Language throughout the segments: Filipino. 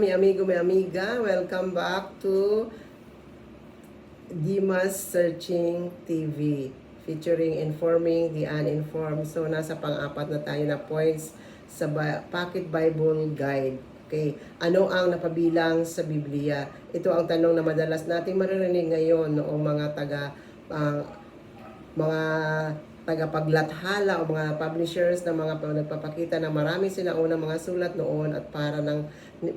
Mi amigo, mi amiga, welcome back to Dimas Searching TV featuring informing the uninformed. So, nasa pang-apat na tayo na points sa Pocket Bible Guide. Okay, ano ang napabilang sa Biblia? Ito ang tanong na madalas nating maririnig ngayon noong mga taga ah, mga tagapaglathala o mga publishers na mga pa- nagpapakita na marami sila unang mga sulat noon at para ng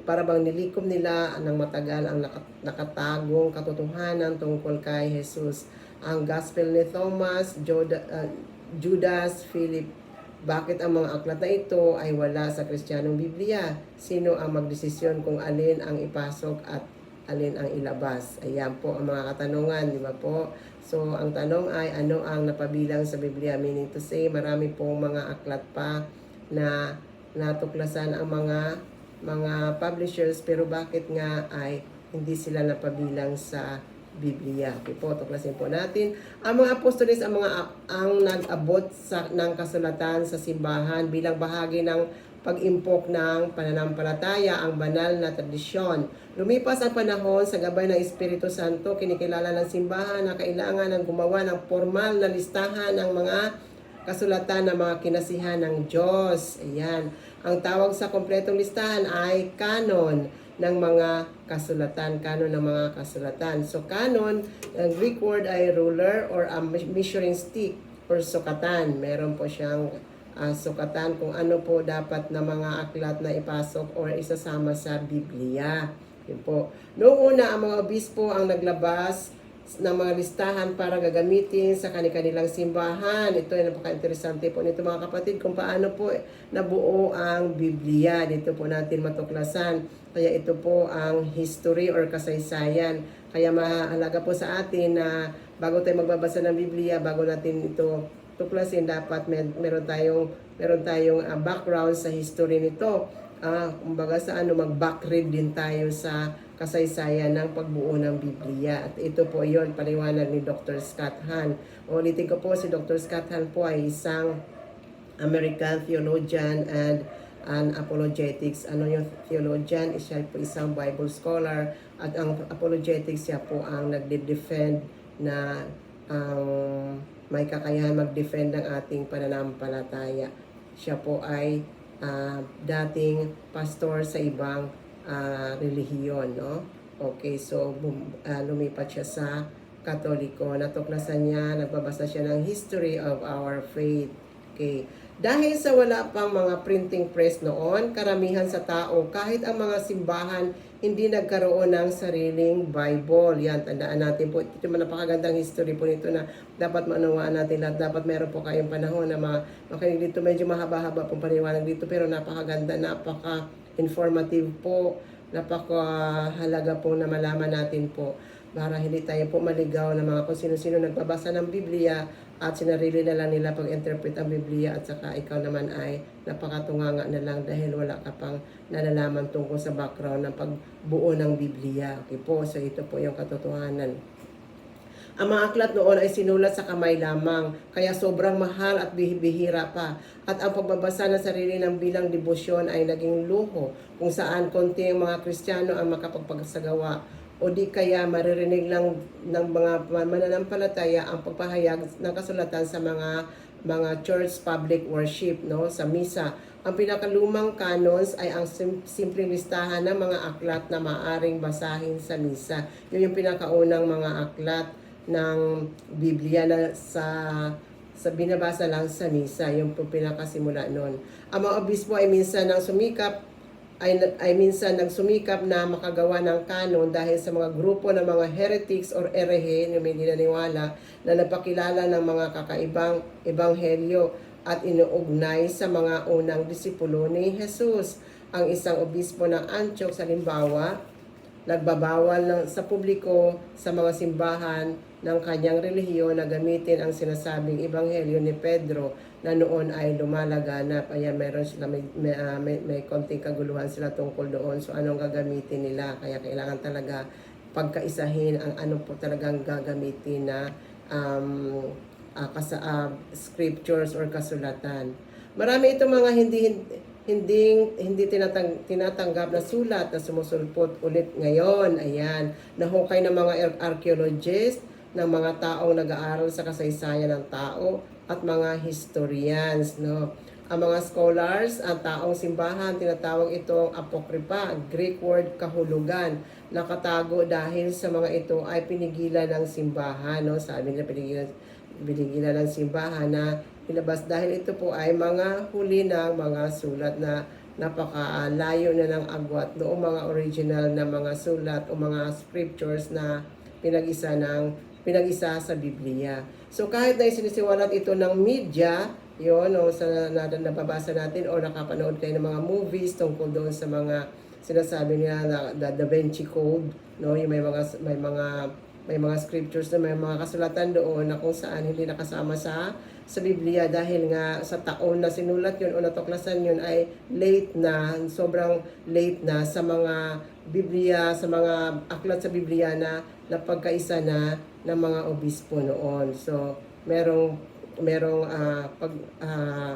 para bang nilikom nila ng matagal ang naka- nakatagong katotohanan tungkol kay Jesus. Ang Gospel ni Thomas, uh, Judas, Philip, bakit ang mga aklat na ito ay wala sa Kristiyanong Biblia? Sino ang magdesisyon kung alin ang ipasok at alin ang ilabas? Ayan po ang mga katanungan, di ba po? So, ang tanong ay ano ang napabilang sa Biblia? Meaning to say, marami pong mga aklat pa na natuklasan ang mga mga publishers pero bakit nga ay hindi sila napabilang sa Biblia. Okay po, tuklasin po natin. Ang mga apostoles ang mga ang nag-abot sa ng kasulatan sa simbahan bilang bahagi ng pag-impok ng pananampalataya ang banal na tradisyon. Lumipas ang panahon sa gabay ng Espiritu Santo, kinikilala ng simbahan na kailangan ng gumawa ng formal na listahan ng mga kasulatan ng mga kinasihan ng Diyos. Ayan. Ang tawag sa kompletong listahan ay canon ng mga kasulatan. Canon ng mga kasulatan. So, canon, ang Greek word ay ruler or a measuring stick or sukatan. Meron po siyang ah, sukatan kung ano po dapat na mga aklat na ipasok or isasama sa Biblia. Yun po. Noong una, ang mga obispo ang naglabas ng mga listahan para gagamitin sa kanilang simbahan. Ito ay napaka-interesante po nito mga kapatid kung paano po nabuo ang Biblia. Dito po natin matuklasan. Kaya ito po ang history or kasaysayan. Kaya mahalaga po sa atin na bago tayo magbabasa ng Biblia, bago natin ito tuklasin, dapat may, meron tayong, meron tayong ah, background sa history nito. Ah, kumbaga sa ano, mag-backread din tayo sa kasaysayan ng pagbuo ng Biblia. At ito po yon paliwanag ni Dr. Scott Hahn. Ulitin ko po, si Dr. Scott Hahn po ay isang American theologian and an apologetics. Ano yung theologian? Siya po isang Bible scholar at ang apologetics siya po ang nagde-defend na ang may kakayahan mag-defend ng ating pananampalataya. Siya po ay ah, dating pastor sa ibang ah, relihiyon, no? Okay, so bum, ah, lumipat siya sa Katoliko. Natuklasan niya, nagbabasa siya ng history of our faith. Okay. Dahil sa wala pang mga printing press noon, karamihan sa tao, kahit ang mga simbahan, hindi nagkaroon ng sariling Bible. Yan, tandaan natin po. Ito yung napakagandang history po nito na dapat maunawaan natin lahat. Dapat meron po kayong panahon na ma makinig dito. Medyo mahaba-haba pong paniwanag dito, pero napakaganda, napaka-informative po, napaka-halaga po na malaman natin po para hindi tayo po maligaw ng mga kung sino-sino nagbabasa ng Biblia at sinarili na lang nila pag-interpret ang Biblia at saka ikaw naman ay napakatunganga na lang dahil wala ka pang nalalaman tungkol sa background ng pagbuo ng Biblia. Okay po, so ito po yung katotohanan. Ang mga aklat noon ay sinulat sa kamay lamang, kaya sobrang mahal at bihira pa. At ang pagbabasa ng sarili ng bilang debosyon ay naging luho, kung saan konti ang mga Kristiyano ang makapagpagsagawa o di kaya maririnig lang ng mga mananampalataya ang pagpahayag ng kasulatan sa mga mga church public worship no sa misa. Ang pinakalumang canons ay ang sim- simpleng listahan ng mga aklat na maaring basahin sa misa. Yun yung pinakaunang mga aklat ng Biblia na sa sa binabasa lang sa misa, yung po pinakasimula noon. Ang mga obispo ay minsan nang sumikap ay, ay minsan nagsumikap na makagawa ng kanon dahil sa mga grupo ng mga heretics or erehe na may dinaniwala na napakilala ng mga kakaibang ebanghelyo at inuugnay sa mga unang disipulo ni Jesus. Ang isang obispo ng Antioch sa Limbawa, nagbabawal ng, sa publiko sa mga simbahan ng kanyang relihiyon na gamitin ang sinasabing ebanghelyo ni Pedro na noon ay lumalaganap. Ayan, meron sila, may, may, ah, may, may konting kaguluhan sila tungkol doon. So, anong gagamitin nila? Kaya kailangan talaga pagkaisahin ang ano po talagang gagamitin na um, ah, kasa, ah, scriptures or kasulatan. Marami itong mga hindi, hindi hindi tinatang, tinatanggap na sulat na sumusulpot ulit ngayon. Ayan, nahukay ng mga ar- archaeologists, ng mga taong nag-aaral sa kasaysayan ng tao at mga historians, no. Ang mga scholars, ang taong simbahan, tinatawag itong apokripa, Greek word kahulugan, nakatago dahil sa mga ito ay pinigilan ng simbahan, no. Sabi nila pinigilan, pinigilan ng simbahan na ilabas dahil ito po ay mga huli ng mga sulat na napakalayo na ng agwat noong mga original na mga sulat o mga scriptures na pinag-isa ng pinag-isa sa Biblia. So kahit na isinisiwalat ito ng media, yon o sa na, nababasa natin o nakapanood kayo ng mga movies tungkol doon sa mga sinasabi nila na the Da Vinci Code, no, yung may mga may mga may mga scriptures na may mga kasulatan doon na kung saan hindi nakasama sa sa Biblia dahil nga sa taon na sinulat yun o natuklasan yun ay late na, sobrang late na sa mga Biblia, sa mga aklat sa Biblia na napagkaisa na ng mga obispo noon. So, merong merong ah, pag ah,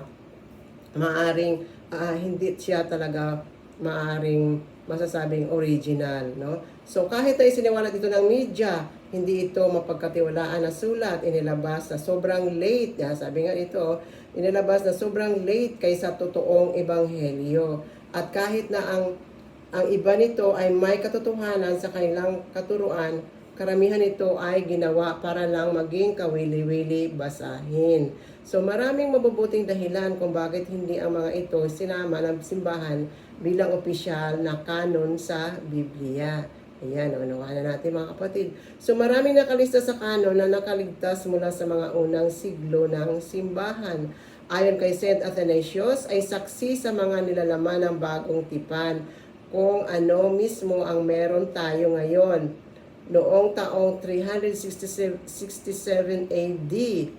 maaring ah, hindi siya talaga maaring masasabing original, no? So kahit na isiniwalat ito ng media, hindi ito mapagkatiwalaan na sulat, inilabas na sobrang late, ya, sabi nga ito, inilabas na sobrang late kaysa totoong ebanghelyo. At kahit na ang ang iba nito ay may katotohanan sa kanilang katuruan, karamihan nito ay ginawa para lang maging kawili-wili basahin. So maraming mabubuting dahilan kung bakit hindi ang mga ito sinama ng simbahan bilang opisyal na kanon sa Biblia. Ayan, unawahan na natin mga kapatid. So maraming nakalista sa kanon na nakaligtas mula sa mga unang siglo ng simbahan. Ayon kay St. Athanasius, ay saksi sa mga nilalaman ng bagong tipan kung ano mismo ang meron tayo ngayon. Noong taong 367 67 AD,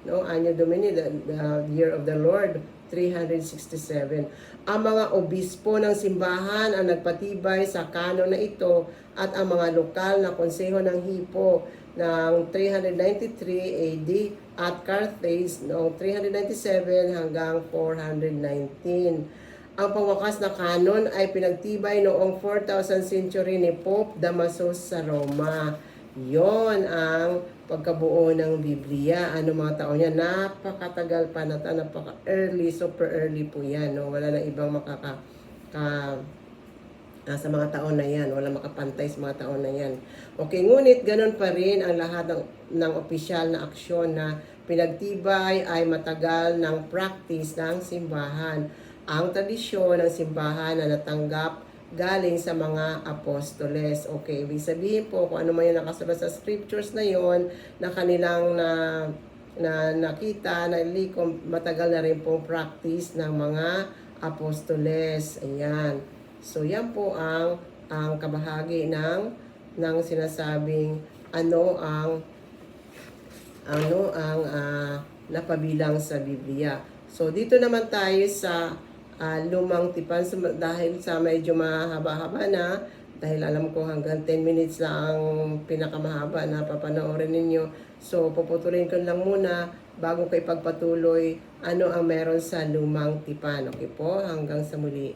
no, Anno Domini, the, the year of the Lord, 367. Ang mga obispo ng simbahan ang nagpatibay sa kanon na ito at ang mga lokal na konseho ng hipo ng 393 AD at Carthage noong 397 hanggang 419. Ang pangwakas na kanon ay pinagtibay noong 4000 century ni Pope Damasus sa Roma. Yon ang pagkabuo ng Biblia. Ano mga taon yan? Napakatagal pa na ta, napaka-early, super early po yan. No? Wala na ibang makaka... Ka, ah, sa mga taon na yan. Wala makapantay sa mga taon na yan. Okay, ngunit ganun pa rin ang lahat ng, ng opisyal na aksyon na pinagtibay ay matagal ng practice ng simbahan. Ang tradisyon ng simbahan na natanggap galing sa mga apostoles. Okay, ibig sabihin po kung ano man yung nakasulat sa scriptures na yon na kanilang na na nakita, na likom, matagal na rin pong practice ng mga apostoles. Ayan. So, yan po ang ang kabahagi ng ng sinasabing ano ang ano ang ah, napabilang sa Biblia. So, dito naman tayo sa ah, lumang tipan dahil sa medyo mahaba-haba na dahil alam ko hanggang 10 minutes lang ang pinakamahaba na papanoorin ninyo. So, puputulin ko lang muna bago ko ipagpatuloy ano ang meron sa lumang tipan. Okay po? Hanggang sa muli.